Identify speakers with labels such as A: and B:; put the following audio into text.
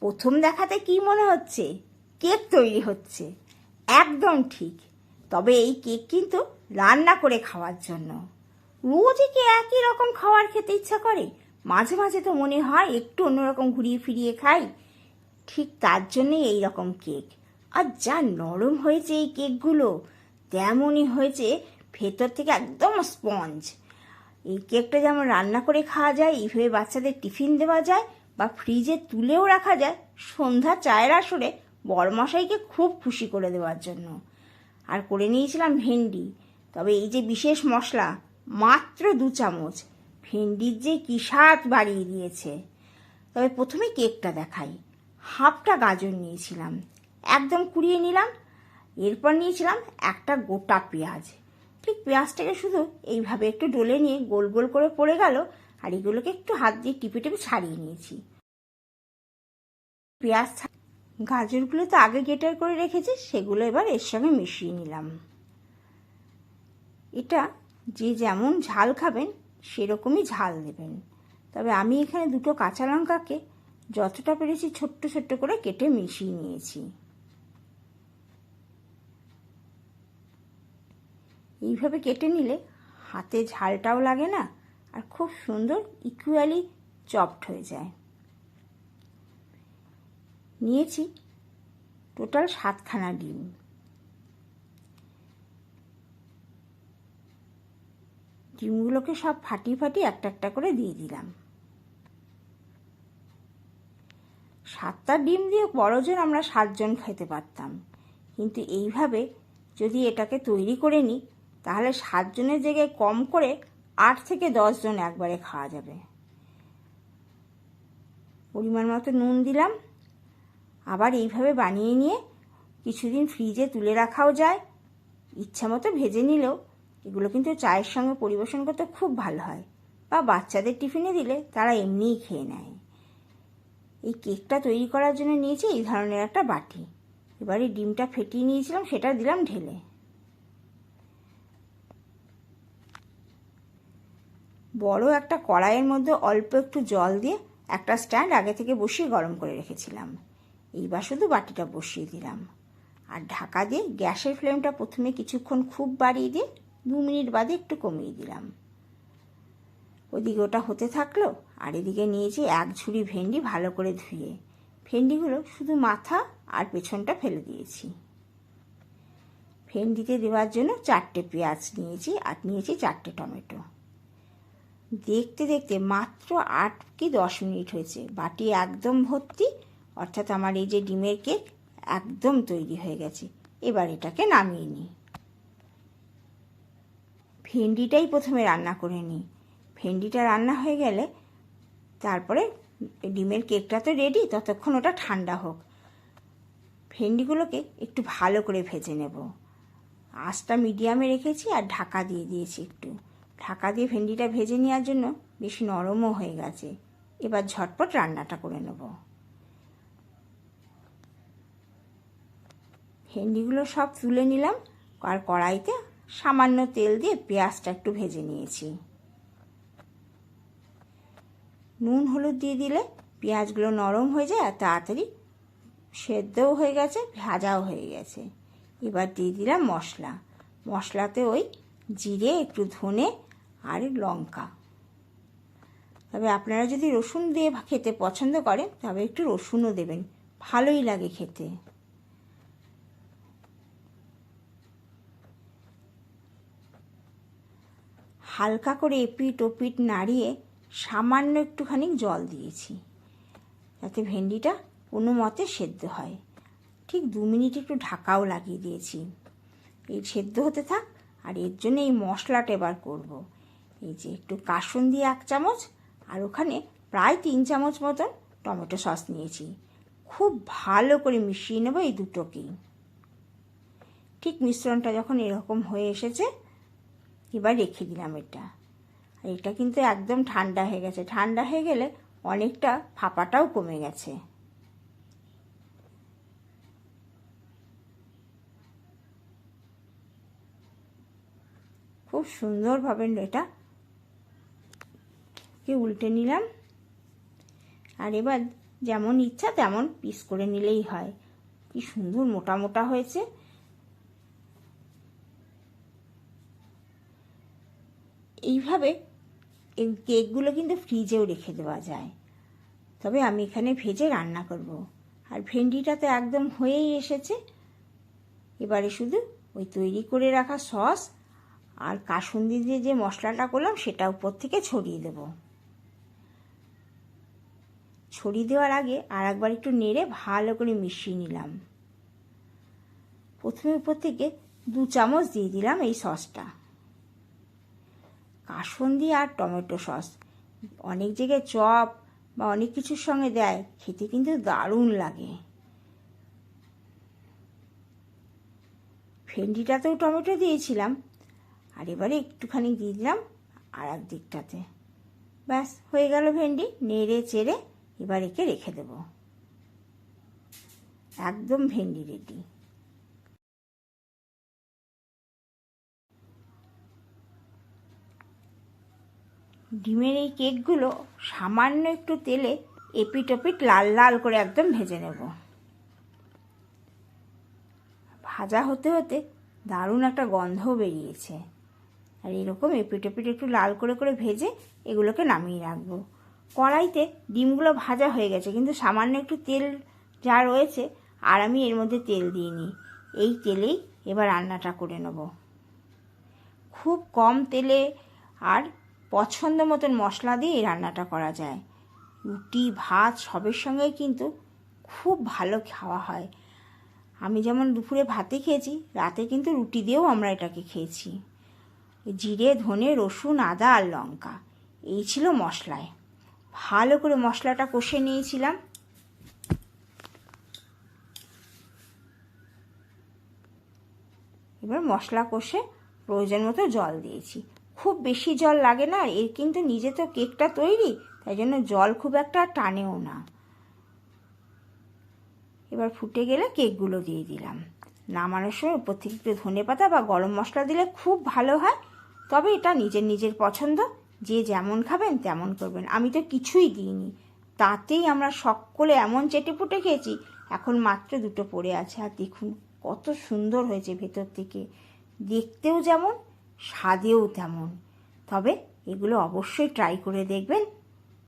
A: প্রথম দেখাতে কি মনে হচ্ছে? কেক তৈরি হচ্ছে। একদম ঠিক। তবে এই কেক কিন্তু রান্না করে খাওয়ার জন্য। রোজই কি একই রকম খাবার খেতে ইচ্ছা করে? মাঝে মাঝে তো মনে হয় একটু অন্যরকম ঘুরিয়ে ফিরিয়ে খাই। ঠিক তার জন্যই এই রকম কেক। আর যা নরম হয়েছে এই কেকগুলো, তেমনই হয়েছে ভেতর থেকে একদম স্পঞ্জ। এই কেকটা যেমন রান্না করে খাওয়া যায়, এইভাবে বাচ্চাদের টিফিন দেওয়া যায় বা ফ্রিজে তুলেও রাখা যায়, সন্ধ্যা চায়ের আসরে বড়মশাইকে খুব খুশি করে দেওয়ার জন্য। আর করে নিয়েছিলাম ভেন্ডি। তবে এই যে বিশেষ মশলা, মাত্র দু চামচ, ভেন্ডির যে কি স্বাদ বাড়িয়ে দিয়েছে। তবে প্রথমে কেকটা দেখাই। হাফটা গাজর নিয়েছিলাম, একদম কুড়িয়ে নিলাম। এরপর নিয়েছিলাম একটা গোটা পেঁয়াজ। ঠিক পেঁয়াজটাকে শুধু এইভাবে একটু ডলে নিয়ে গোল গোল করে পড়ে গেল আর এগুলোকে একটু হাত দিয়ে টিপে টিপে ছাড়িয়ে নিয়েছি। পেঁয়াজ গাজরগুলো তো আগে গেটার করে রেখেছি, সেগুলো এবার এর সঙ্গে মিশিয়ে নিলাম। এটা যে যেমন ঝাল খাবেন, সেরকমই ঝাল দেবেন। তবে আমি এখানে দুটো কাঁচা লঙ্কাকে যতটা পেরেছি ছোট্ট ছোট্ট করে কেটে মিশিয়ে নিয়েছি। এইভাবে কেটে নিলে হাতে ঝালটাও লাগে না আর খুব সুন্দর ইকুয়ালি চপড হয়ে যায়। নিয়েছি টোটাল সাতখানা ডিম। ডিমগুলোকে সব ফাটিয়ে ফাটিয়ে একটা একটা করে দিয়ে দিলাম। সাতটা ডিম দিয়ে বড়জন আমরা সাতজন খেতে পারতাম। কিন্তু এইভাবে যদি এটাকে তৈরি করে নিই তাহলে সাতজনের জায়গায় কম করে আট থেকে দশজন একবারে খাওয়া যাবে। পরিমাণ মতো নুন দিলাম। আবার এইভাবে বানিয়ে নিয়ে কিছুদিন ফ্রিজে তুলে রাখাও যায়। ইচ্ছা মতো ভেজে নিলেও এগুলো কিন্তু চায়ের সঙ্গে পরিবেশন করতে খুব ভালো হয়। বা বাচ্চাদের টিফিনে দিলে তারা এমনিই খেয়ে নেয়। এই কেকটা তৈরি করার জন্য নিয়েছি এই ধরনের একটা বাটি। এবারে ডিমটা ফেটিয়ে নিয়েছিলাম, সেটা দিলাম ঢেলে। বড় একটা কড়াইয়ের মধ্যে অল্প একটু জল দিয়ে একটা স্ট্যান্ড আগে থেকে বসিয়ে গরম করে রেখেছিলাম। এইবার শুধু বাটিটা বসিয়ে দিলাম। আর ঢাকা দিয়ে গ্যাসের ফ্লেমটা প্রথমে কিছুক্ষণ খুব বাড়িয়ে দিয়ে দু মিনিট বাদে একটু কমিয়ে দিলাম। ওদিকে ওটা হতে থাকল, আর এদিকে নিয়েছি এক ঝুড়ি ভেন্ডি ভালো করে ধুয়ে। ভেন্ডিগুলো শুধু মাথা আর পেছনটা ফেলে দিয়েছি। ভেন্ডিতে দেওয়ার জন্য চারটে পেঁয়াজ নিয়েছি আর নিয়েছি চারটে টমেটো। দেখতে দেখতে মাত্র আট কি দশ মিনিট হয়েছে। বাটি একদম ভর্তি, অর্থাৎ আমার এই যে ডিমের কেক একদম তৈরি হয়ে গেছে। এবার এটাকে নামিয়ে নিই। ভেন্ডিটাই প্রথমে রান্না করে নিই। ভেন্ডিটা রান্না হয়ে গেলে তারপরে ডিমের কেকটা তো রেডি ততক্ষণ ওটা ঠান্ডা হোক। ভেন্ডিগুলোকে একটু ভালো করে ভেজে নেব। আঁচটা মিডিয়ামে রেখেছি আর ঢাকা দিয়ে দিয়েছি একটু। ঢাকা দিয়ে ভেন্ডিটা ভেজে নেওয়ার জন্য বেশি নরমও হয়ে গেছে। এবার ঝটপট রান্নাটা করে নেব। ভেন্ডিগুলো সব তুলে নিলাম আর কড়াইতে সামান্য তেল দিয়ে পেঁয়াজটা একটু ভেজে নিয়েছি। নুন হলুদ দিয়ে দিলে পেঁয়াজগুলো নরম হয়ে যায় আর তাড়াতাড়ি সেদ্ধও হয়ে গেছে, ভাজাও হয়ে গেছে। এবার দিয়ে দিলাম মশলা। মশলাতে ওই জিরে, একটু ধনে আর লঙ্কা। তবে আপনারা যদি রসুন দিয়ে খেতে পছন্দ করেন, তবে একটু রসুনও দেবেন। ভালোই লাগে খেতে। হালকা করে এপিট ওপিট নাড়িয়ে সামান্য একটুখানি জল দিয়েছি, যাতে ভেন্ডিটা কোনো মতে সেদ্ধ হয়। ঠিক দু মিনিট একটু ঢাকাও লাগিয়ে দিয়েছি। এই সেদ্ধ হতে থাক, আর এর জন্য এই মশলাটা এবার করব। এই যে একটু কাসুন দিয়ে এক চামচ, আর ওখানে প্রায় তিন চামচ মতন টমেটো সস নিয়েছি। খুব ভালো করে মিশিয়ে নেব এই দুটোকেই ঠিক মিশ্রণটা যখন এরকম হয়ে এসেছে, এবার রেখে দিলাম এটা। আর এটা কিন্তু একদম ঠান্ডা হয়ে গেছে। ঠান্ডা হয়ে গেলে অনেকটা ফাঁপাটাও কমে গেছে। খুব সুন্দরভাবে এটা উল্টে নিলাম। আর এবার যেমন ইচ্ছা তেমন পিস করে নিলেই হয়। কি সুন্দর মোটা মোটা হয়েছে। এইভাবে এই কেকগুলো কিন্তু ফ্রিজেও রেখে দেওয়া যায়। তবে আমি এখানে ভেজে রান্না করব। আর ভেন্ডিটা তো একদম হয়েই এসেছে। এবারে শুধু ওই তৈরি করে রাখা সস আর কাসুন্দি দিয়ে যে মশলাটা করলাম সেটা উপর থেকে ছড়িয়ে দেব। ছড়িয়ে দেওয়ার আগে আর একবার একটু নেড়ে ভালো করে মিশিয়ে নিলাম। প্রথমে উপর থেকে দু চামচ দিয়ে দিলাম এই সসটা। কাসন্দি আর টমেটো সস অনেক জায়গায় চপ বা অনেক কিছুর সঙ্গে দেয়, খেতে কিন্তু দারুণ লাগে। ভেন্ডিটাতেও টমেটো দিয়েছিলাম, আর এবারে একটুখানি দিয়ে দিলাম আর এক দিকটাতে। ব্যাস, হয়ে গেল ভেন্ডি, নেড়ে চেড়ে এবার একে রেখে দেব। একদম ভেন্ডি রেডি। ডিমের এই কেকগুলো সামান্য একটু তেলে এপিট ওপিট লাল লাল করে একদম ভেজে নেব। ভাজা হতে হতে দারুণ একটা গন্ধও বেরিয়েছে। আর এরকম এপিট ওপিট একটু লাল করে করে ভেজে এগুলোকে নামিয়ে রাখব। কড়াইতে ডিমগুলো ভাজা হয়ে গেছে। কিন্তু সামান্য একটু তেল যা রয়েছে, আর আমি এর মধ্যে তেল দিয়ে নিই। এই তেলেই এবার রান্নাটা করে নেব। খুব কম তেলে আর পছন্দ মতন মশলা দিয়ে এই রান্নাটা করা যায়। রুটি, ভাত সবের সঙ্গেই কিন্তু খুব ভালো খাওয়া হয়। আমি যেমন দুপুরে ভাতে খেয়েছি, রাতে কিন্তু রুটি দিয়েও আমরা এটাকে খেয়েছি। জিরে, ধনে, রসুন, আদা আর লঙ্কা, এই ছিল মশলায়। ভালো করে মশলাটা কষে নিয়েছিলাম। এবার মশলা কষে প্রয়োজন মতো জল দিয়েছি। খুব বেশি জল লাগে না এর কিন্তু নিজে তো কেকটা তৈরি, তাই জন্য জল খুব একটা টানেও না। এবার ফুটে গেলে কেকগুলো দিয়ে দিলাম। নামানোর সময় উপর থেকে একটু ধনে পাতা বা গরম মশলা দিলে খুব ভালো হয়, তবে এটা নিজের নিজের পছন্দ। যে যেমন খাবেন, তেমন করবেন। আমি তো কিছুই দিইনি। তাতেই আমরা সকলে এমন চেটে ফুটে খেয়েছি, এখন মাত্র দুটো পড়ে আছে। আর দেখুন, কত সুন্দর হয়েছে ভেতর থেকে। দেখতেও যেমন, স্বাদেও তেমন। তবে এগুলো অবশ্যই ট্রাই করে দেখবেন।